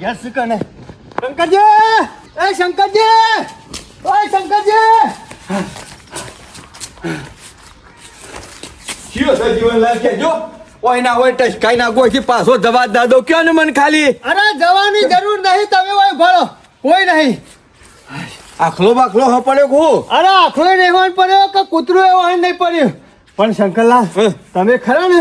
શું કને શંકરજી! એ શંકરજી! ઓય શંકરજી! કયો જીવન લાગે જો. ઓય ના હોય ટચકાઈ નાખો છે પાછો જવાબ દાદો કયો ને મને ખાલી? અરે જવાની જરૂર નહીં તમે ઓય ભળો. કોઈ નહીં. આખલો બાખલો હ પડ્યો કો અરે આખલો નહીં હોય પડ્યો કે કૂતરું એવો નહીં પડ્યું. પણ શંકરલાલ. તમે ખરા ને?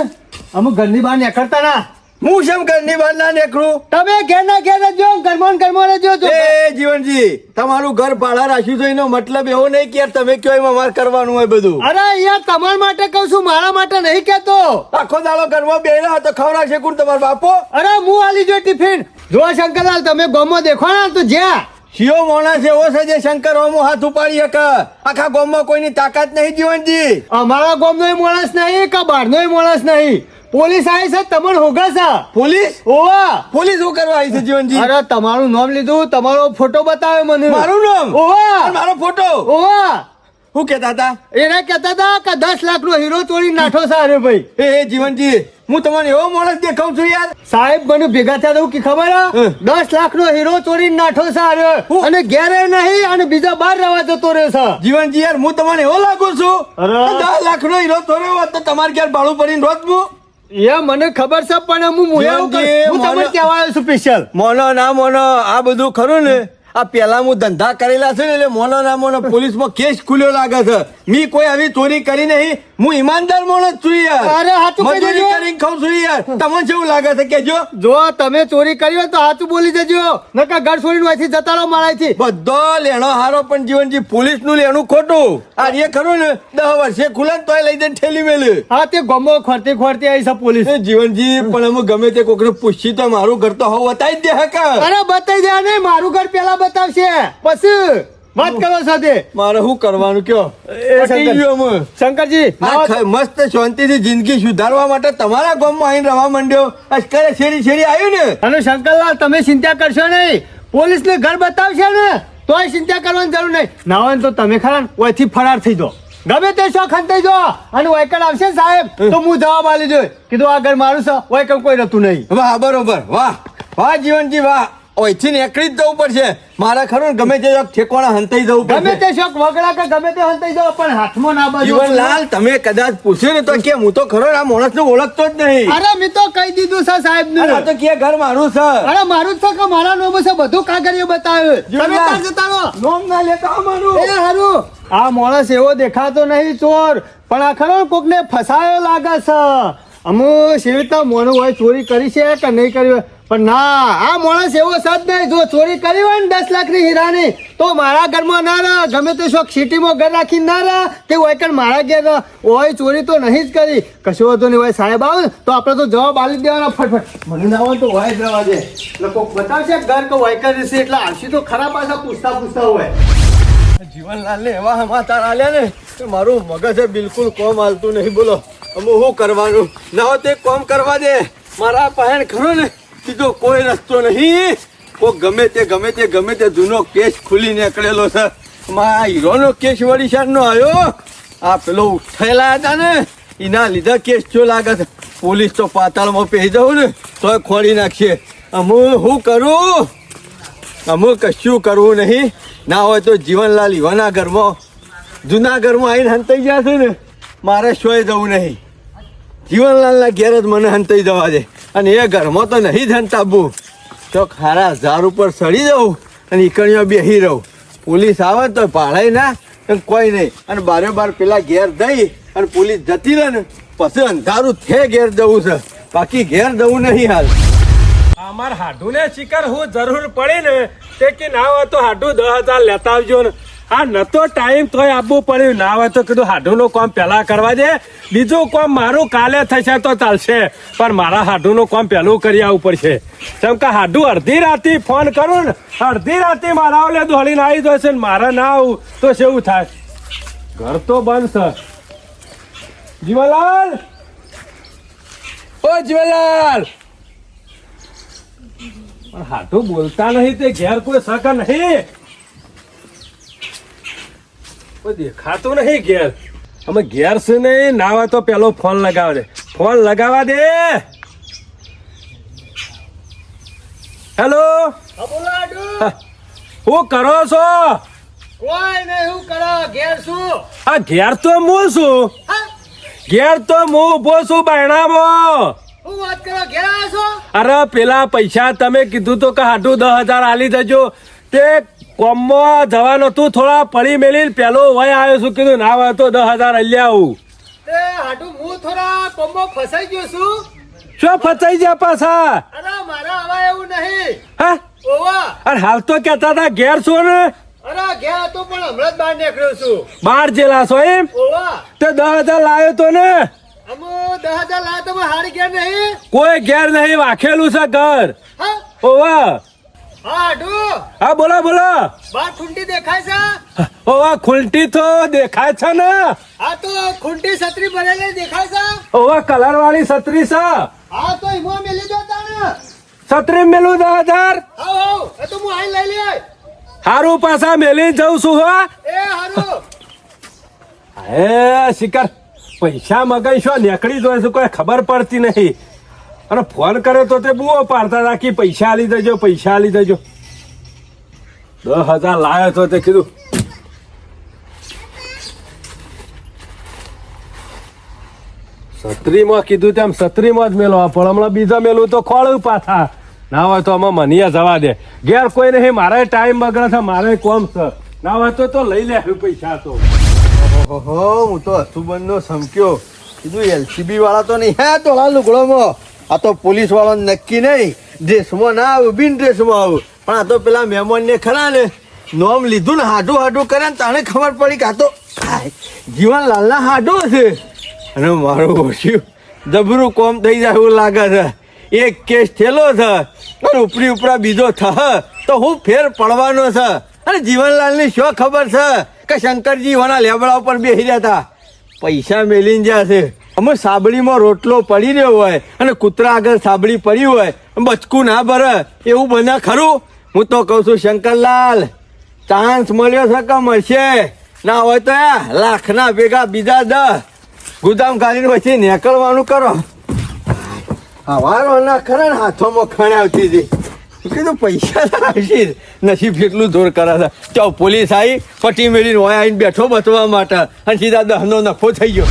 અમુક ઘરની બહાર નીકળતા ના. હું શેમ ઘરની બહાર ના નીકળું? તમે ઘેરના ઘેર જ જો ઘરમાં ઘરમાં તો એ જીવનજી તમારું ઘર ભાડા રાખ્યું છે એનો મતલબ એવો નહીં કે તમે કયો એમાં અમારે કરવાનું હોય બધું. અરે યાર તમારા માટે કહું છું મારા માટે નહીં કેતો આખો દાડો ઘરમાં બેઠા તો ખવડાવશે કોણ તમારો બાપો? અરે હું આલી જો ટિફિન. જો શંકરલાલ તમે ગોમો દેખો ને તો જ્યાં. શિયો માણસ એવો છે જે શંકર ઓમો હાથ ઉપાડી શકે. આખા ગોમમાં કોઈની તાકાત નહીં જીવનજી. અમારા ગામનો માણસ નહીં કે બહારનો માણસ નહીં. પોલીસ આવી છે તમને હોગા છે? પોલીસ? ઓવા. પોલીસ શું કરવા આવી છે જીવનજી? અરે તમારું નામ લીધું તમારો ફોટો બતાવ્યો મને. મારું નામ? ઓવા. મારો ફોટો ઓવા. શું કેતા હતા? એને કેતા હતા કે દસ લાખ નો હીરો તોડી નાઠો સારે ભાઈ. એ જીવનજી હું તમને એવો માણસ દેખાઉં છું યાર. સાહેબ મને ભેગા થયા તો કે ખબર હે? દસ લાખ નો હીરો ચોરી નાઠો છે અને ઘેરે નહીં અને બીજા બાર રહેવા જતો રહ્યો છે. જીવનજી યાર હું તમને એવો લાગુ છું દસ લાખ નો હીરો ચોર્યો હોત તો તમારે ક્યારે ભાડું પડીને રોત હું એ મને ખબર છે પણ હું હું હું તમને કહેવાયો છું સ્પેશિયલ મોનો ના મોનો આ બધું ખરું ને? આ પેલા હું ધંધા કરેલા છે ને એટલે મોનો ના પોલીસમાં કેસ ખુલ્યો લાગે છે. મી કોઈ આવી ચોરી કરી નહીં. હું ઈમાનદાર માણસ છું યાર. અરે, હાચું કહી દેજો. કરીને ખાઉં છું યાર. તમને જેવું લાગે છે કેજો જો તમે ચોરી કરી હોય તો હાચું બોલી દેજો. નકા ઘર છોડીને અહીંથી જતા રહો મારાથી બધો લેણો હારો પણ જીવનજી પોલીસનું લેણું ખોટું. આ એ ખરું ને દસ વર્ષે ખુલે તોય લઈ દે ઠેલી મેલે. હા તે ગમો ખોરતી ખોરતી આવી છે પોલીસ. જીવનજી પણ અમે ગમે તે કોકને પૂછી તો મારું ઘર તો હોવ બતાવી દે હકા અરે બતાવી દે નહીં મારું ઘર પેલા બતાવશે. પછી? વાત કરો સાથે? મારે શું કરવાનું કયો. શંકરજી મસ્ત શાંતિથી જિંદગી સુધારવા માટે તમારા ગામમાં આવીને રવા માંડ્યો. અસ્કરે શેરી શેરી આવ્યું ને? અને શંકરલાલ તમે ચિંતા કરશો નહીં. પોલીસને ઘર બતાવશે ને તોય ચિંતા કરવાની જરૂર નહીં. ના હોય તો તમે ખરા ઓયથી ફરાર થઈ જાઓ. ગમે તે શોખ થઈ જાઓ. અને વાયકડ આવશે સાહેબ તો હું જવાબ આલી જોઈ કીધું આ ઘર મારું છે વાયકડ કોઈ રતું નહીં. વાહ બરોબર. વાહ. વાહ જીવનજી વાહ. ઓયથી નીકળી જ જવું પડશે. મારા ખરું ગમે તે ઠેકોણા હંતાઈ જવું ગમે તે શોખ વગડા કે ગમે તે હંતાઈ જવું પણ હાથમાં ના બાજુ જીવનલાલ તમે કદાચ પૂછ્યું ને તો કે હું તો ખરો આ માણસ ઓળખતો જ નહીં. અરે મેં તો કહી દીધું છે સાહેબ ને તો કે ઘર મારું છે? અરે મારું જ છે કે મારા નોમ છે બધું કાગળિયો બતાવ્યું. તમે. ત્યાં જતા નોમ ના લેતા મારું. એ હારું. આ માણસ એવો દેખાતો નહીં ચોર પણ આ ખરો કોકને ફસાયો લાગે છે. અમુ સેવી રીતના મોનું હોય ચોરી કરી છે કે નહીં કરી હોય? પણ ના, આ માણસ એવો સદ નહીં. જો ચોરી કરી હોય ને દસ લાખની હીરાની, તો મારા ઘરમાં ના રહ. ગમે તે શોખ સિટીમાં ઘર રાખીને ના રહ તે હોય કણ મારા ઘેર હોય ચોરી તો નહીં જ કરી. કશું વધુ નહીં. હોય સાહેબ આવે તો આપણે તો જવાબ આલી દેવાના ફટફટ. મને ના હોય તો હોય જ રહેવા દે. કોક બતાવશે ઘર કે વાયકર રહેશે એટલે આવશે તો ખરા પાછા પૂછતા પૂછતા હોય. જીવનલાલ ને એવા સમાચાર આલ્યા ને કે મારું મગજ છે બિલકુલ કોમ હાલતું નહીં. બોલો, અમે શું કરવાનું? ના હોય તે કોમ કરવા દે. મારા પહેણ ખરો ને? બીજો કોઈ રસ્તો નહીં. કોઈ ગમે તે ગમે તે ગમે તે જૂનો કેસ ખુલી નીકળેલો છે. મારા હીરોનો કેસ વળી શાનનો આવ્યો. આ પેલો ઉઠેલા હતા ને, એના લીધે કેસ જો લાગે છે. પોલીસ તો પાતાળમાં પહેરી જવું ને, તોય ખોડી નાખશે અમુ શું કરું? અમુ કશું કરવું નહીં. ના હોય તો જીવનલાલ યુવાના ઘરમાં જૂના ઘરમાં આવીને હંતાઈ છે ને, મારે શોય જવું નહીં. જીવનલાલના ઘેર જ મને હંતાઈ જવા દે. અને એ ઘરમાં તો નહીં જ હંતાવવું તો ખારા ઝાડ ઉપર સડી જવું અને ઈકણીઓ બેહી રહું. પોલીસ આવે તો ભાડાય ના કોઈ નહીં. અને બારે બાર પેલા ઘેર જઈ અને પોલીસ જતી રહે ને પછી અંધારું થે ઘેર જવું છે. બાકી ઘેર જવું નહીં હાલ. અમાર હાડુને શિકાર હું જરૂર પડી ને તે કે ના હોય તો હાડું દસ હજાર લેતા આવજો ને. આ નતો ટાઈમ તોય આપવું પડ્યું. ના હોય તો કીધું, હાડુનું કામ પહેલાં કરવા દે. બીજું કામ મારું કાલે થશે તો ચાલશે. પણ મારા હાડુનું કામ પહેલું કરી આવવું પડશે. કેમ કે હાઢું અડધી રાતે ફોન કરું ને, અડધી રાતે મારા ઓલે દોડીને આવી જશે ને મારા ના આવું, તો શેવું થાય? ઘર તો બંધ છે. જીવાલાલ! ઓ જીવાલાલ! પણ હાથું બોલતા નહીં, તે ઘેર કોઈ સક નહીં. કોઈ દેખાતું નહીં ઘેર. અમે ઘેર છે નહીં ના હોય તો પેલો ફોન લગાવવા દે ફોન લગાવા દે. હેલો હા, કરો છો? કોઈ નહીં હું કરો ઘેર છું. આ ઘેર તો હું છું? ઘેર તો હું ઊભો છું બાયણામાં. અરે પેલા પૈસા તમે કીધું તો કે હાટું દસ હજાર આલી દેજો. તે કોમમાં જવાનું હતું થોડા પડી મેલી પેલો વય આવ્યો છું કીધું ના હોય તો દસ હજાર આલી આવું. એ હાટુ હું થોડા કોમ્બો ફસાઈ ગયો છું? શું ફસાઈ ગયા પાછા? અરે મારા આવા એવું નહીં. હા? ઓવા. અરે હાલ તો કહેતા હતા ઘેર છો ને? અરે ઘેર હતો પણ હમણાં જ બહાર નીકળ્યો છું. બહાર જેલા છો એમ? ઓવા. તે દસ હજાર લાવ્યો તો ને? અમુ દસ હજાર લાવ્યો તો હારી ઘેર નહીં? કોઈ ઘેર નહીં વાખેલું છે ઘર. હા? ઓવા. હા હા બોલો બોલો. બા ખૂંટી દેખાય છે? ઓ આ ખૂંટી તો દેખાય છે ને. હા તો ખૂંટી છત્રી ભરેલી દેખાય છે? ઓવા કલર વાળી છત્રી છે. હા તો ઈમો મેલી દો તાને છત્રી મેલું દો હજાર. આવ એ તો હું આઈ લઈ લે હારું પાછા મેલી જઉં છું હો. એ હારું. હે શિકાર. પૈસા મગાઈશો નીકળી જોઈશું છે કોઈ ખબર પડતી નહીં. અને ફોન કરે તો તે બહુ પાડતા રાખી, પૈસા આલી દેજો, પૈસા આલી દેજો. દસ હજાર લાવ્યો તો તે કીધું સત્રીમાં કીધું તેમ સત્રીમાં જ મેલો પણ હમણાં બીજા મેલું તો ખોળું પાછા ના હોય તો આમાં મનીયા જવા દે. ઘેર કોઈ નહીં મારે ટાઈમ બગડે છે, મારે કોમ છે. ના હોય તો તો લઈ લે પૈસા તો. હું તો અસુબનનો સમક્યો. કીધું એલસીબી વાળા તો નહીં. હે તોલા લુગડોમાં. આ તો પોલીસ વાળો નક્કી નહીં. ડ્રેસમાં ના આવું, બિન ડ્રેસમાં આવું. પણ આ તો પેલા મહેમાન ને ખરા ને, નોમ લીધું ને, હાડું હાડું કરે ને તાણે ખબર પડી કે આ તો જીવનલાલના હાડું છે. અને મારું ઓછું જબરું કોમ થઈ જાય એવું લાગે છે. એક કેસ થયેલો છે. અને ઉપરી ઉપરા બીજો થ, તો હું ફેર પડવાનો છે. અને જીવનલાલની શું ખબર છે કે શંકરજી વાના લેબડા ઉપર બેસી રહ્યા હતા. પૈસા મેલીને જ્યાં છે. અમે સાબડીમાં રોટલો પડી રહ્યો હોય અને કૂતરા આગળ સાબળી પડી હોય બચકું ના ભરે. એવું બને ખરું? હું તો કહું છું, શંકરલાલ ચાન્સ મળ્યો છે કે મળશે? ના હોય તો લાખના ભેગા બીજા દસ ગુદામ કાઢીને પછી નીકળવાનું કરો. હવારો ના હાથોમાં ખણ આવતી હતી. કીધું, પૈસા લાવશી નસીબ કેટલું જોર કરે છે. ચાલ પોલીસ આવી પટી મેળીને હોય આવીને બેઠો બચવા માટે. અને સીધા દહનો નફો થઈ ગયો.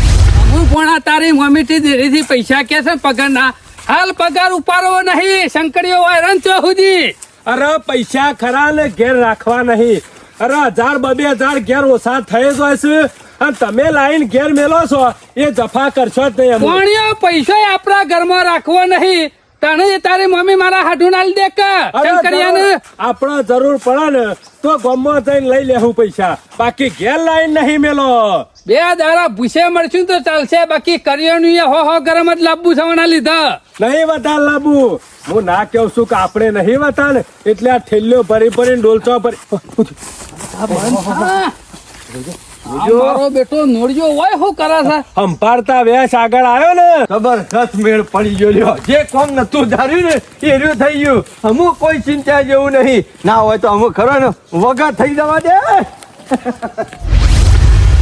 હું પણ તારી મમ્મીથી દેરીથી પૈસા કે છે પગાર ના હાલ પગાર ઉપાડવો નહીં શંકરીઓ વાયરન છો સુધી અરે પૈસા ખરા ને ઘેર રાખવા નહીં. અરે હજાર બબે હજાર ઘેર ઓછા થઈ જાય છે. અને તમે લાઈન ઘેર મેલો છો એ જફા કરશો જ નહીં પૈસા આપણા ઘરમાં રાખવો નહીં. તને તારી મમ્મી મારા હાડુ નાલી દે કે? આપણે જરૂર પડે ને તો ગામમાં જઈને લઈ લેવું પૈસા. બાકી ઘેર લાઈન નહીં મેલો. બે દાડા ભૂસે મળશું તો ચાલશે બાકી કરિયાનું એ હો હો ગરમ જ લાબુ સવાના લીધા. નહીં વધારે લાબુ. હું ના કેવું છું કે આપણે નહીં વતા ને એટલે આ ઠેલ્યો ભરી ભરીને ડોલચો ભરી મારો બેટો નોડિયો હોય શું કરે છે? સંભાળતા વેશ આગળ આવ્યો ને. જબરદસ્ત મેળ પડી ગયો લ્યો. જે કોમ નતું ધાર્યું ને એ રહ્યું થઈ ગયું. અમુક કોઈ ચિંતા જેવું નહીં. ના હોય તો અમુક ખરો ને વગા થઈ જવા દે.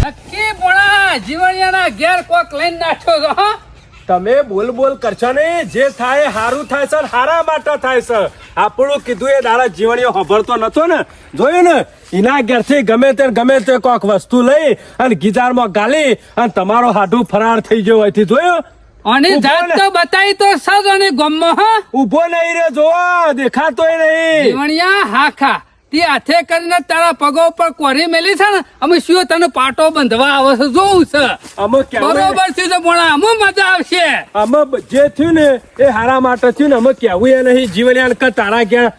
નક્કી પોણા જીવણિયાના ઘેર કોક લઈને નાખ્યો છો હા. તમે બોલ બોલ કરશો ને? જે થાય સારું થાય સર. હારા માટે થાય સર. આપણું કીધું એ દાડા જીવણીઓ ખબરતો નતો ને? જોયું ને? એના ઘેરથી ગમે તે ગમે તે કોક વસ્તુ લઈ અને ગીજારમાં ગાલી અને તમારો હાડું ફરાર થઈ ગયો હોયથી જોયું? અને જાત તો બતાવી તો સજ અને ગમો હા. ઊભો નહીં રે જો દેખાતોય નહીં. જીવણિયા હાખા. તે હાથે કરીને તારા પગો ઉપર કોરી મેલી છે ને અમે શું તને પાટો બંધવા આવે છે? છે. બરોબર છે પણ અમુ મજા આવશે. અમે જે થયું ને એ હારા માટે થયું ને અમે કેવું એ નહીં. જીવન કે તારા ક્યાં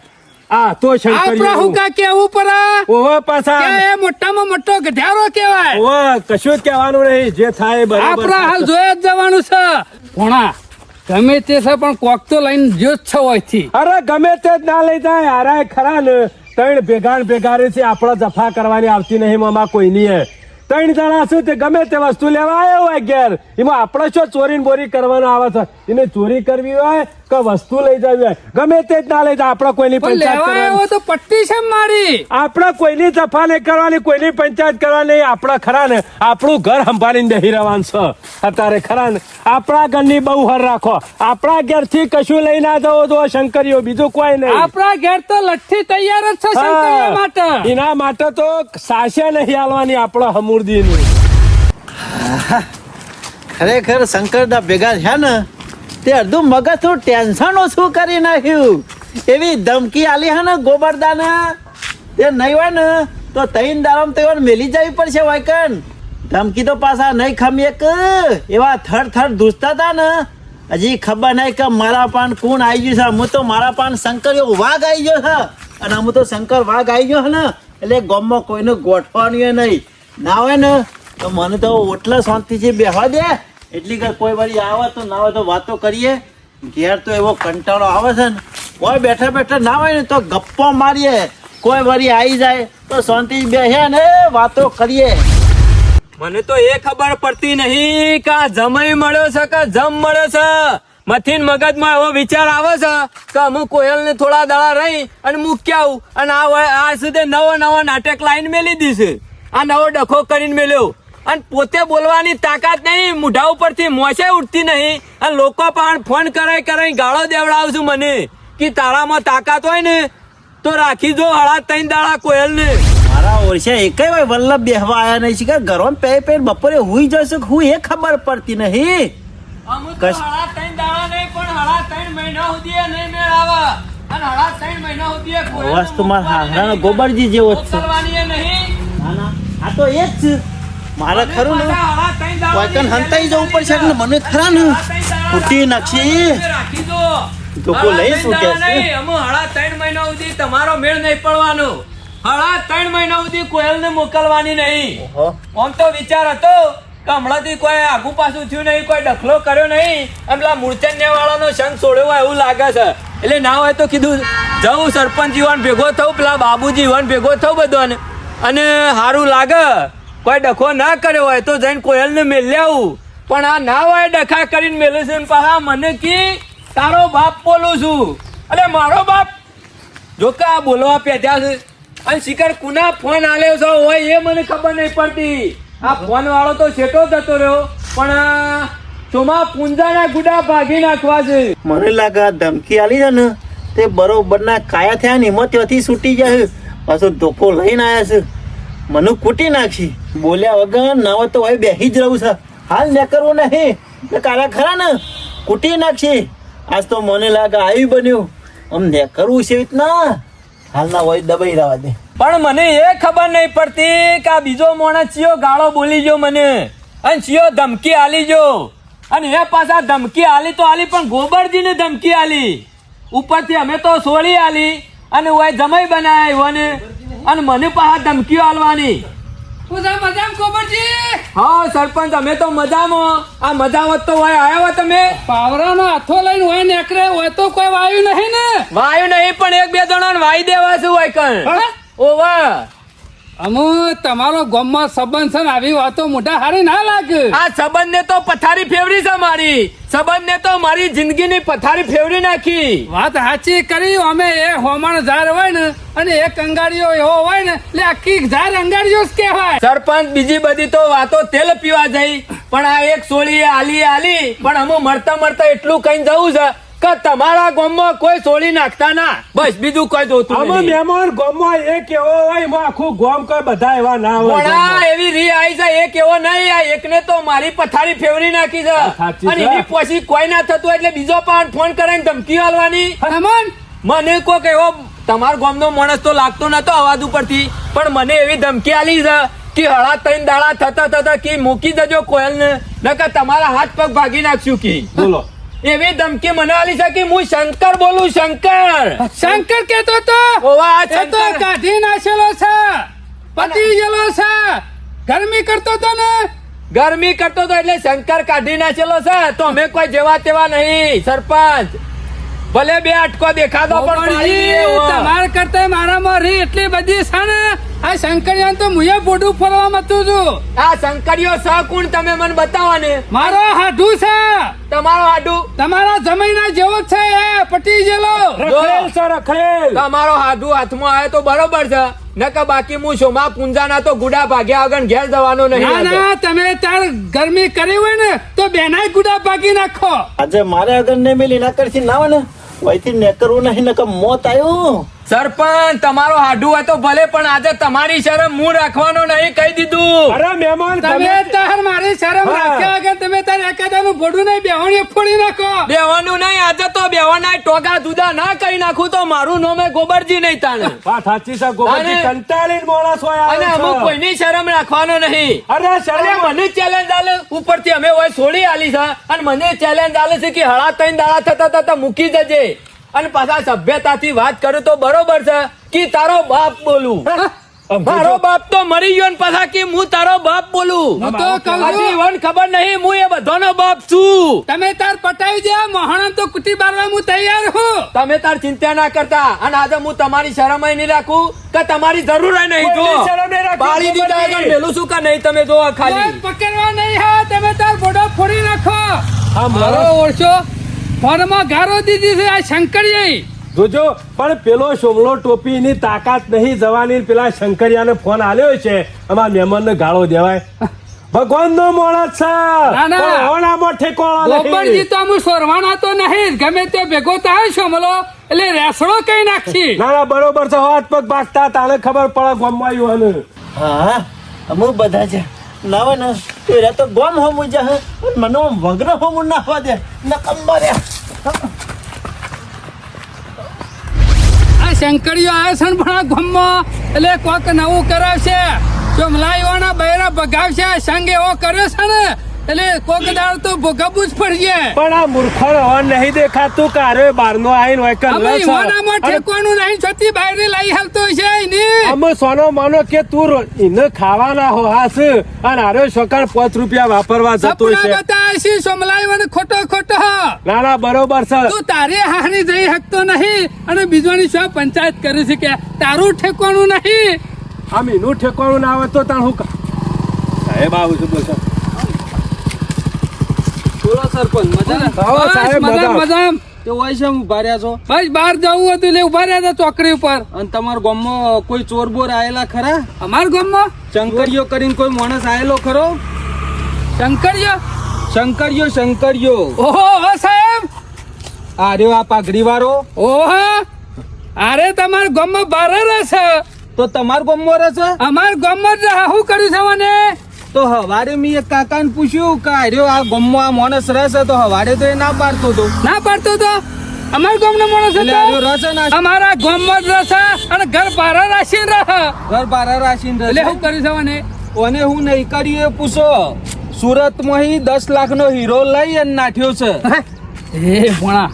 આ તો આપણા હુકા કેવું પર? ઓહો પાછા. એ મોટામાં મોટો ગધેડો કેવાય ઓહો કશું જ કહેવાનું નહીં. જે થાય બરાબર આપણા હાલ. જોયા જ જવાનું છે. ભોણા ગમે તે છે પણ કોક તો લઈને જો જ છે હોયથી અરે ગમે તે જ ના લઈ જાય. હારા ખરા ને ત્રણ ભેગા ને ભેગા રે છે આપણા જફા કરવાની આવતી નહીં મમા કોઈની એ ત્રણ જણા શું તે ગમે તે વસ્તુ લેવા આવ્યો હોય ઘેર. એમાં આપણે શું ચોરી બોરી કરવાનો આવે છે? એને ચોરી કરવી હોય કે વસ્તુ લઈ જવી હોય? ગમે તે જ ના લઈ જાય આપણે કોઈની પંચાયત તો પટ્ટી છે મારી? આપણે કોઈની સફા નહીં કરવાની કોઈની પંચાયત કરવાની આપણે ખરા ને. આપણું ઘર સંભાળીને દહી રહેવાનું છે. અત્યારે ખરા ને. આપણા ઘરની બહુ હર રાખો. આપણા ઘેરથી કશું લઈ ના જવો તો શંકરીઓ બીજું કોઈ નહીં. આપણા ઘેર તો લઠ્ઠી તૈયાર જ છે માટે. એના માટે તો સાસે નહીં આલવાની આપણા હમુરદીની ખરેખર શંકરદા ભેગા થયા ને, તે અડધું મગજ થોડું ટેન્શન ઓછું કરી નાખ્યું. એવી ધમકી આલી હે ને ગોબરદાને. તે નહીં હોય ને, તો તૈન દારામ તો મેલી જવી પડશે વાયકન ધમકી તો પાછા નહીં ખમી એક. એવા થર થર ધૂસતા હતા ને, હજી ખબર નહીં કે મારા પાન કોણ આવી ગયું છે. હું તો મારા પાન શંકર એવો વાઘ આવી ગયો છે. અને હું તો શંકર વાઘ આવી ગયો છે ને, એટલે ગોમમાં કોઈને ગોઠવાનું નહીં. ના હોય ને, તો મને તો ઓટલા શાંતિથી બેહવા દે. એટલી કે કોઈ વારી આવે તો ના હોય તો વાતો કરીએ. ઘેર તો એવો કંટાળો આવે છે ને. કોઈ બેઠા બેઠા ના હોય ને, તો ગપ્પો મારીએ. કોઈ વારી આવી જાય, તો શાંતિ બેસે ને વાતો કરીએ. મને તો એ ખબર પડતી નહીં કે આ જમય મળ્યો છે કે જમ મળ્યો છે. મથીન મગજમાં એવો વિચાર આવે છે કે હું કોયલ ને થોડા દાડા રહી અને મૂક્યા અને આ આ સુધી નવો નવો નાટક લાઈન મેલી દીશે આ નવો ડખો કરીને મેલ્યો. અને પોતે બોલવાની તાકાત નહીં મુઢા ઉપરથી મોસે ઉઠતી નહીં. અને લોકો પણ ફોન કરાય કરાય ગાળો દેવડાવશું મને કે તારામાં તાકાત હોય ને તો રાખી જો હળા ત્રણ દાડા કોયલ ને મારા ઓરસે એક હોય વલ્લભ બેહવા આયા નહીં છે કે ઘરમાં પે પે બપોરે હુઈ જશે હું એ ખબર પડતી નહીં. અમુક તો હળા ત્રણ દાડા નહીં પણ હળા ત્રણ મહિના સુધી નહીં મેળાવા. અને હળા ત્રણ મહિના સુધી એ કોયલનો અવાજ તો મારા હાહરાનો ગોબરજી જેવો છે. નહીં. ના ના. આ તો એ જ મારે ખરું ને? વાયકન હંતાઈ જવું પડશે કે મને ખરા ને? ફૂટી નાખી હળા લઈ શું કે? નહીં, અમુ હળા ત્રણ મહિના સુધી તમારો મેળ નહીં પડવાનો. હળા ત્રણ મહિના સુધી કોયલને મોકલવાની નહીં. આમ તો વિચાર હતો કે હમણાંથી કોઈ આગુ પાછું થયું નહીં કોઈ ડખલો કર્યો નહીં અને પેલા મૂર્છન્ય વાળાનો સંગ છોડ્યો હોય એવું લાગે છે. એટલે ના હોય તો કીધું જવું સરપંચ જીવન ભેગો થવું પેલા બાબુજી જીવન ભેગો થવું બધાને. અને સારું લાગે, કોઈ ડખો ના કર્યો હોય તો જઈને કોયલને મેલી આવું. પણ આ ના હોય ડખા કરીને મેલે છે પાછા મને કી, તારો બાપ બોલું છું. અરે મારો બાપ, જો કે આ બોલવા પેટ્યા છે. અને શિખર કુના ફોન આલ્યો છો હોય એ મને ખબર નહીં પડતી. આ ફોન વાળો તો છેટો જતો રહ્યો, પણ આ ચોમા પૂંજાના ગુડા ભાગી નાખવા છે. મને લાગે ધમકી આલી છે ને, તે બરોબર ના કાયા થયા ને એમાં ત્યાંથી છૂટી જાય પાછો ધોકો લઈને આવ્યા છે. મને કૂટી નાખી. બોલ્યા વગર ના તો હવે બેસી જ રહું છે. હાલ ને કરવું નહીં. એટલે કાલા ખરા ને? કૂટી નાખી. આજ તો મને લાગે આવી બન્યું. આમ ને કરવું છે રીતના? હાલ હોય દબાઈ રહેવા દે. પણ મને એ ખબર નહીં પડતી કે આ બીજો માણસ ચિયો ગાળો બોલી ગયો મને. અને ચિયો ધમકી આલી ગયો. અને એ પાછા ધમકી આલી તો આલી પણ ગોબરજીને ધમકી આલી. ઉપરથી અમે તો સોળી આલી. અને ઓય જમાઈ બનાવ્યો અને અને મને પાછા ધમકીઓ આલવાની. હું સરપંચ અમે તો મજામાં. આ મજામાં તો ઓય આવ્યા તમે. પાવરાનો હાથો લઈને હોય નેકરે હોય તો કોઈ વાયુ નહીં ને. વાયુ નહીં પણ એક બે જણા વાઈ દેવા છે હોય કણ? ઓવા. અમુ તમારો ગામમાં સંબંધ છે ને આવી વાતો મોટા હારી ના લાગે. આ સંબંધને તો પથારી ફેવરી છે મારી. સંબંધને તો મારી જિંદગીની પથારી ફેવરી નાખી. વાત સાચી કરી અમે એ હોમણ ઝાર હોય ને અને એક કંગાળીઓ એવો હોય ને એટલે આખી ઝાર અંગાડીઓ જ કહેવાય. સરપંચ બીજી બધી તો વાતો તેલ પીવા જઈ. પણ આ એક સોળી આલી આલી પણ અમુ મળતા મળતા એટલું કઈ જવું છે. કે તમારા ગામમાં કોઈ સોળી નાખતા ના. બસ બીજું કોઈ જોતું અમે મહેમાન ગામમાં એક એવો હોય એમાં આખું ગામ કોઈ બધા એવા ના હોય. એવી રી આવી જાય એક એવો નહીં આ એકને તો મારી પથારી ફેવરી નાખી છે. અને એની પછી કોઈ ના થતું એટલે બીજો પણ ફોન કરીને ધમકી આલવાની. હનુમાન મને કોક એવો તમારા ગામનો માણસ તો લાગતો નતો અવાજ ઉપરથી પણ મને એવી ધમકી આલી છે કે હળા ત્રણ દાડા થતા થતા કે મૂકી દેજો કોયલ ને નકર તમારા હાથ પગ ભાગી નાખશું કે. બોલો. એવી ધમકી મને આલી છે કે હું શંકર બોલું શંકર! શંકર કેતો તો? ઓવા એ તો કાઢી નાખેલો છે. પતી ગયેલો છે. ગરમી કરતો તો ને? ગરમી કરતો તો એટલે શંકર કાઢી નાખેલો છે. તો અમે કોઈ જેવા તેવા નહીં સરપંચ. ભલે બે અટકો દેખાતો પણ. તમારા કરતા મારામાં રી એટલી બધી છે ને? આ શંકરિયાન તો મુએ બોડું ફરવા મતું છું. આ શંકરિયો સ કોણ તમે મને બતાવો ને મારો હાડુ છે. તમારો હાડુ? તમારા જમીના જેવો જ છે એ પટી જેલો રખડેલ છે રખડેલ. તમારો હાડુ હાથમાં આવે તો બરોબર છે. નકર બાકી હું શોમા પુંજાના તો ગુડા ભાગ્યા આગળ ઘેર જવાનો નહીં ના ના તમે તાર ગરમી કરી હોય ને તો બેનાય ગુડા ભાગી નાખો. આજે મારે આગળ ને મેલી ના કરશી ના હોય ને વહીથી નેકરવું નહીં નકર મોત આવ્યું સરપંચ તમારો હાડુ હોય તો ભલે પણ આજે તમારી શરમ હું રાખવાનો નહીં કહી દીધું. અરે મહેમાન તમે તાર મારી શરમ રાખ્યા વગર તમે તાર એકાદાનું ભોડું નહીં બેહણીએ ફોડી નાખો. બેવાનું નહીં આજે તો બેવાના ટોગા જુદા ના કહી નાખું તો મારું નોમે ગોબરજી નહીં તાને વાત સાચી છે ગોબરજી કંટાળીને માણસ હોય અને આવે અમુક કોઈની શરમ રાખવાનો નહીં. અરે શરમ મને ચેલેન્જ આલે ઉપરથી અમે હોય છોડી આલી છે અને મને ચેલેન્જ આલે છે કે હળા તૈન દાડા થતા થતા મૂકી દેજે. અને પાછા સભ્યતાથી વાત કરું તો બરોબર છે કે તારો બાપ બોલું? મારો બાપ તો મરી ગયો ને પાછા કે હું તારો બાપ બોલું? હું તો કહું ખબર નહીં હું એ બધાનો બાપ છું. તમે તાર પટાવી દે મોહણમ તો કુટી બારવા હું તૈયાર છું તમે તાર ચિંતા ના કરતા. અને આજે હું તમારી શરમ નહીં રાખું કે તમારી જરૂર નહીં જો બાળી દીધા આગળ મેલું શું કે નહીં તમે જો ખાલી. પકડવા નહીં હા તમે તાર બોડો ફોડી નાખો. આ મારો મારો ઓળશો. ફોનમાં ગારો દીધી છે આ શંકરીએ. જોજો પણ પેલો શોમલો ટોપીની તાકાત નહીં જવાની પેલા શંકરિયાને ફોન આલ્યો છે. અમારા મહેમાનને ગાળો દેવાય. ભગવાન નો માણસ છે. ના, ના. પણ હોનામાં ગોબરજી તો હું સોરવાના તો નહીં ગમે તે ભેગો થાય સોમલો એટલે રેસડો કઈ નાખી ના ના બરોબર છે. હાથ પગ ભાગતા તાણે ખબર પડે ગમવા યુવાને. હા. અમુક બધા છે. ના હોય ને એરા તો ગોમ હો જા હે. મને વગ્ર હો ના નાવા દે. નકમ રે આ શંકરીઓ આવે છે ને પણ આ એટલે કોક નવું કરાવશે. જો મલાઈવાના બૈરા ભગાવશે સંગ એવો કર્યો છે ને. એટલે કોક દાળ તો ભોગવવું જ પડશે. પણ આ મૂર્ખો હોન નહીં દેખાતું કારે બાર નો આવીને હોય કે અમે લસ. ઈવાનામાં ઠેકવાનું નહીં છતી બાયરે લઈ હાલતો છે ને અમે સોનો માનો કે તું ઇને ખાવાના હો હાસ અને આરે છોકરા પાંચ રૂપિયા વાપરવા જતો છે બતા છે સોમલાઈવાને ખોટો ખોટો. ના ના બરોબર છે. તું તારે હાની જઈ શકતો નહીં અને બીજોની શું પંચાયત કરી છે કે તારું ઠેકવાનું નહીં? આમ એનું ઠેકવાનું ના આવે તો તાણ હું સાહેબ આવું છું બોલો સરપંચ મજા. તે હોય છે છો? બહાર જવું હતું એટલે ઊભા રહ્યા હતા ચોકડી ઉપર. અને તમારા ગામમાં કોઈ ચોર બોર આયેલા ખરા? અમારા ગામમાં? શંકરીયો કરીને કોઈ માણસ આયેલો ખરો? શંકરીયો? શંકરીયો શંકરીયો. ઓહો સાહેબ. આર્યો આ પાઘડી વાળો. ઓહો અરે તમારા ગામમાં બાર રહેશે તો તમારા ગામમાં રહે છે? અમારા ગામમાં જ શું કર્યું છે મને. તો હવારે મેં એક કાકાને પૂછ્યું કે આર્યો આ ગામમાં આ માણસ રહેશે તો હવારે તો એ ના પાડતો હતો. ના પાડતો તો? અમારા ગામનો માણસ હતો? રહેશે ને અમારા ગામમાં જ રસ અને ઘર બારા રાશીન રહ. ઘર બાર રહ એટલે હું શું જવાને? ઓને હું નહીં કરીએ પૂછો સુરતમાં હી દસ લાખનો હીરો લઈ અને નાઠ્યો છે. એ ભણા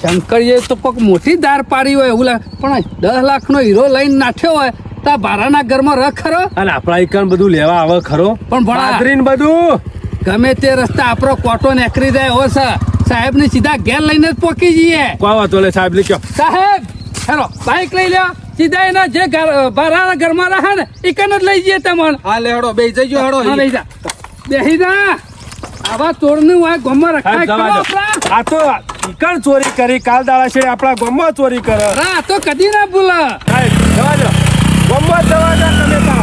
શંકરીએ તો કોક મોટી દાર પાડી હોય એવું લાગે પણ દસ લાખનો હીરો લઈને નાઠ્યો હોય તો બારાના ભારાના ઘરમાં રખ ખરો. અને આપણા ઈકણ બધું લેવા આવે ખરો. પણ ભણા બાજરીને બધું. ગમે તે રસ્તા આપણો કોટો નેકરી જાય ઓ સર. સાહેબ ને સીધા ઘેર લઈને જ પોકી જઈએ. કોઈ વાતો લે સાહેબ લીખ્યો સાહેબ હેલો બાઈક લઈ લ્યો. સીધા એના જે ઘર ભારાના ઘરમાં રહે ને એ જ લઈ જઈએ તમને. હા લે હેડો બે જઈજો હેડો લઈ જા. બેસી જા. આવા ચોરનું આ ગામમાં રખાય? આ તો ઈકણ ચોરી કરી કાલ દાડા છે આપણા ગામમાં ચોરી કરે. આ તો કદી ના ભૂલા. સાહેબ જવા દો ગામમાં તમે